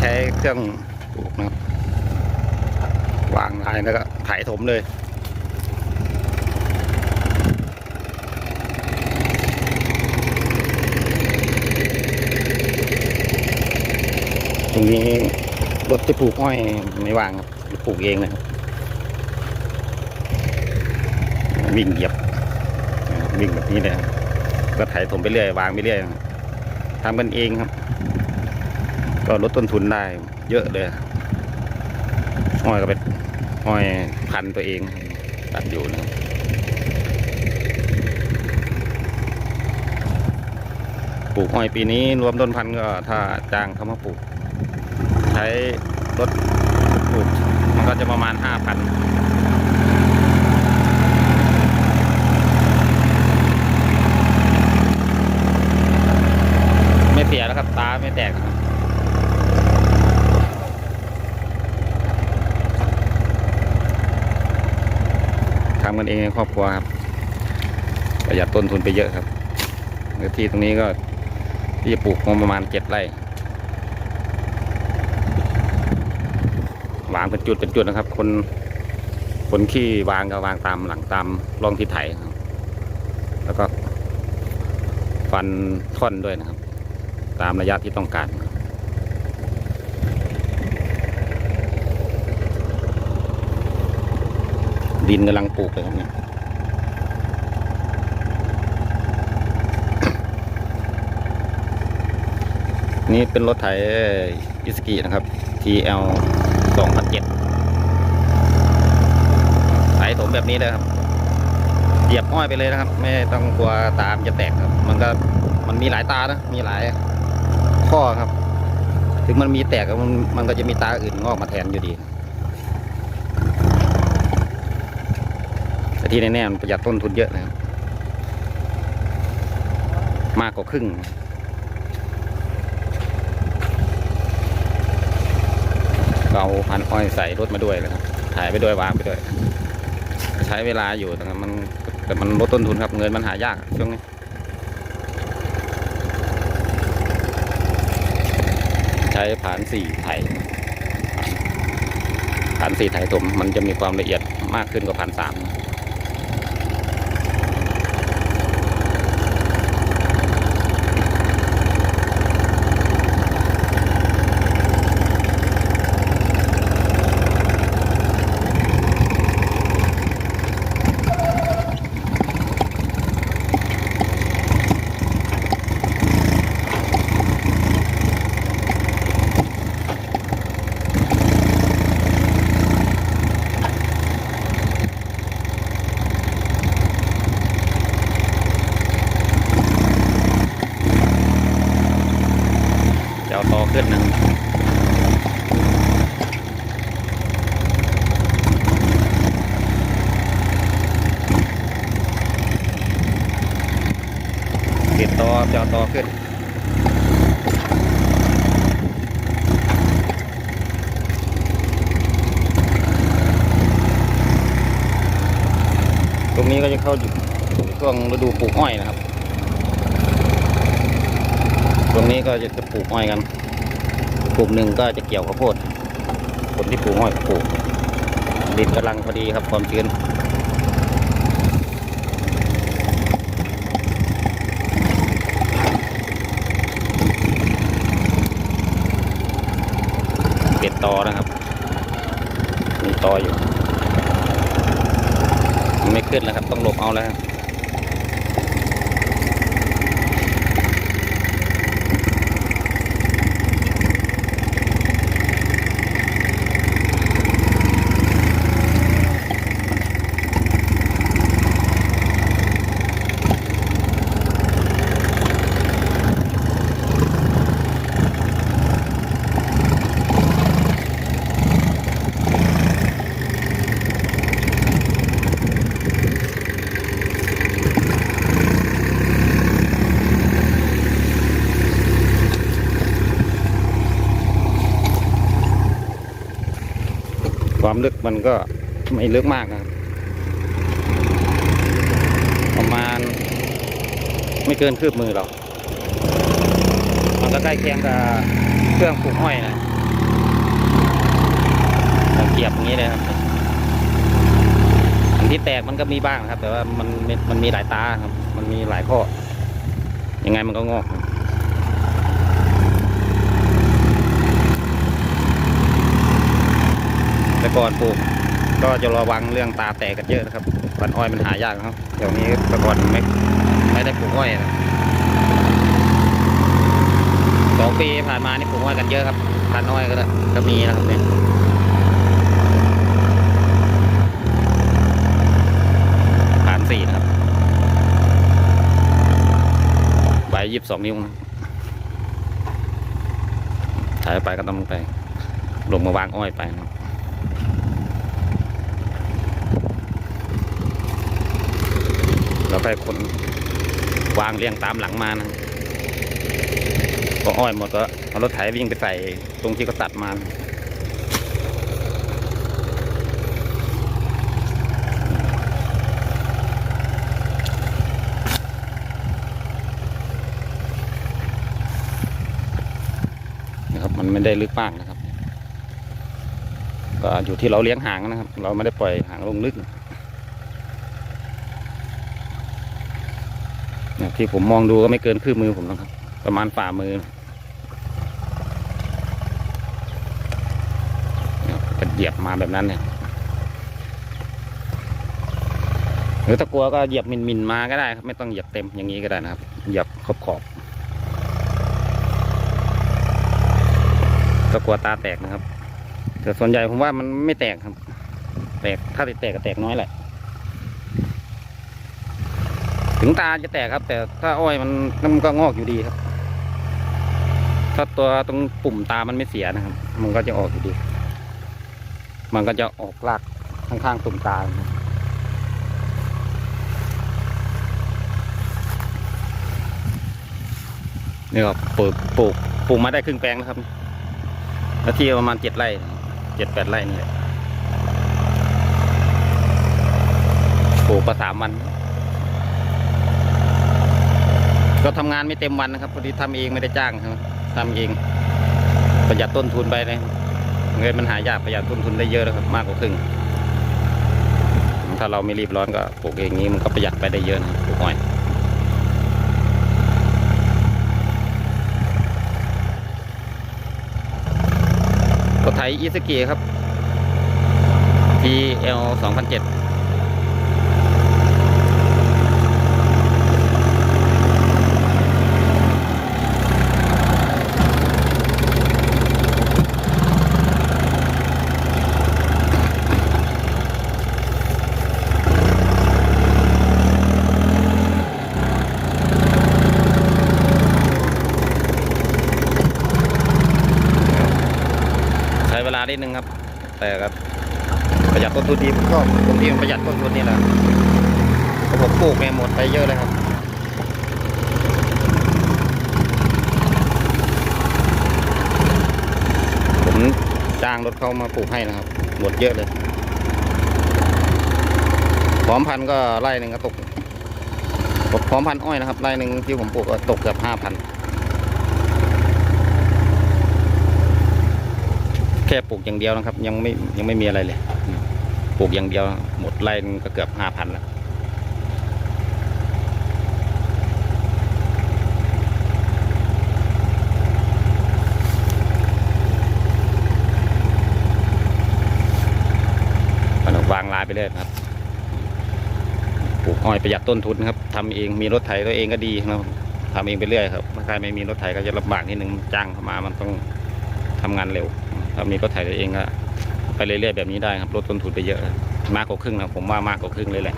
ใช้เครื่องปลูกนะครับ วางลายแล้วก็ไถถมเลยตรงนี้รถที่ปลูกอ้อยไม่วางครับปลูกเองนะครับวิ่งเหยียบบวิ่งแบบนี้เลยครับก็ไถถมไปเรื่อยวางไปเรื่อยทำกันเองครับ ก็ลดต้นทุนได้เยอะเลยอ้อยก็เป็นอ้อยพันตัวเองตัดอยู่นะครับปลูกอ้อยปีนี้รวมต้นพันธุ์ก็ถ้าจ้างเขามาปลูก ใช้รถปลูกมันก็จะประมาณห้าพันไม่เสียแล้วครับตาไม่แตกครับำกันเองในครอบครัวครับประหยัดต้นทุนไปเยอะครับเนื้อที่ตรงนี้ก็ที่จะปลูกประมาณเจ็ดไร่วางเป็นจุดเป็นจุดนะครับ คนคนขี้วางก็วางตามหลังตามร่องที่ไถครับ แล้วก็ฟันท่อนด้วยนะครับ ตามระยะที่ต้องการ ดินกำลังปลูกเลยครับเนี่ยนี่เป็นรถไถอิสกินะครับ TL 2007ไถถมแบบนี้เลยครับ เหยียบอ้อยไปเลยนะครับ ไม่ต้องกลัวตามจะแตกครับ มันก็มันมีหลายตานะ มีหลายข้อครับ ถึงมันมีแตกมันมันก็จะมีตาอื่นงอกมาแทนอยู่ดี แต่ที่แน่ๆมันประหยัดต้นทุนเยอะนะครับ มากกว่าครึ่ง เราพันอ้อยใส่รถมาด้วยนะครับ ถ่ายไปด้วยวางไปด้วย ใช้เวลาอยู่แต่มันแต่มันลดต้นทุนครับ เงินมันหายากช่วงนี้ใช้ผ่านสี่ไถผ่านสี่ไถถมมันจะมีความละเอียดมากขึ้นกว่าผ่านสามจะ ติดต่อจะเอาต่อขึ้นตรงนี้ก็จะเข้าอยู่ช่วงฤดูปลูกอ้อยนะครับ ตรงนี้ก็จะปลูกอ้อยกัน กลุ่มหนึ่งก็จะเกี่ยวข้าวโพดคนที่ปลูกอ้อยปลูกดินกำลังพอดีครับความชื้น ตอนะครับ มีตออยู่มันไม่ขึ้นแล้วครับ ต้องหลบเอาแล้วครับ ความลึกมันก็ไม่ลึกมากนะครับประมาณ ไม่เกินคืบมือหรอกมันก็ใกล้เคียงกับเครื่องปลูกอ้อยนะเกียบอย่างนี้เลยครับอันที่แตกมันก็มีบ้างครับ แต่ว่ามันมันมันมีหลายตาครับ มันมีหลายข้อยังไงมันก็งอกครับ แต่ก่อนปลูกก็จะระวังเรื่องตาแตกกันเยอะนะครับพันอ้อยมันหายากครับเดี๋ยวนี้แต่ก่อนไม่ไม่ได้ปลูกอ้อยนะสองปีผ่านมานี่ปลูกอ้อยกันเยอะครับพันอ้อยก็ก็มีนะครับเนี่ยผ่านสี่นะครับใบยี่สิบสองนิ้วนะถ่ายไปก็ต้องไปลงมาวางอ้อยไปนะครับ เราไปคนวางเรียงตามหลังมานะก็อ้อยหมดก็เอารถไถวิ่งไปใส่ตรงที่เขาตัดมานะครับมันไม่ได้ลึกมากนะครับ ก็อยู่ที่เราเลี้ยงหางนะครับ เราไม่ได้ปล่อยหางลงลึก ที่ผมมองดูก็ไม่เกินคืบมือผมนะครับ ประมาณฝ่ามือเนี่ยก็เหยียบมาแบบนั้นเนี่ยหรือถ้ากลัวก็เหยียบมินมินมาก็ได้ครับ ไม่ต้องเหยียบเต็มอย่างนี้ก็ได้นะครับ เหยียบขอบขอบก็กลัวตาแตกนะครับ แต่ส่วนใหญ่ผมว่ามันไม่แตกครับ แตกถ้าแตกก็แตกน้อยแหละ ถึงตาจะแตกครับ แต่ถ้าอ้อยมันมันก็งอกอยู่ดีครับ ถ้าตัวตรงปุ่มตามันไม่เสียนะครับ มันก็จะออกอยู่ดี มันก็จะออกรากข้างๆตุ่มตานะครับนี่ก็ปลูกปลูกปลูกมาได้ครึ่งแปลงแล้วครับแล้วที่ประมาณเจ็ดไร่เจ็ดแปดไร่นี่แหละปลูกประสามวัน ก็ทำงานไม่เต็มวันนะครับพอดีทำเองไม่ได้จ้างครับทำเองประหยัดต้นทุนไปเลยเงินมันหายากประหยัดต้นทุนได้เยอะแล้วครับมากกว่าครึ่งถ้าเราไม่รีบร้อนก็ปลูกเองนี้มันก็ประหยัดไปได้เยอะนะปลูกอ้อยรถไถอีสกีครับ TL 2007 เวลาได้นึงครับ แต่ก็ประหยัดต้นทุนดีก็ตรงที่มันประหยัดต้นทุนนี่แหละผมปลูกไปหมดไปเยอะเลยครับผมจ้างรถเขามาปลูกให้นะครับ หมดเยอะเลยพร้อมพันก็ไร่หนึ่งก็ตกพร้อมพันอ้อยนะครับไร่หนึ่งที่ผมปลูกก็ตกเกือบห้าพัน ค่ปลูกอย่างเดียวนะครับ ยังไม่ยังไม่มีอะไรเลยปลูกอย่างเดียวหมดไร่ก็เกือบห้าพันแล้ววางลายไปเลยครับปลูกอ้อยประหยัดต้นทุนครับทำเองมีรถไถตัวเองก็ดีนะครับทำเองไปเรื่อยครับถ้าใครไม่มีรถไถก็จะลำบากนิดนึงจ้างเข้ามามันต้องทำงานเร็ว ถ้ามีก็ถ่ายตัวเองก็ไปเรื่อยๆแบบนี้ได้ครับลดต้นทุนไปเยอะ มากกว่าครึ่งนะผมว่ามากกว่าครึ่งเลยแหละ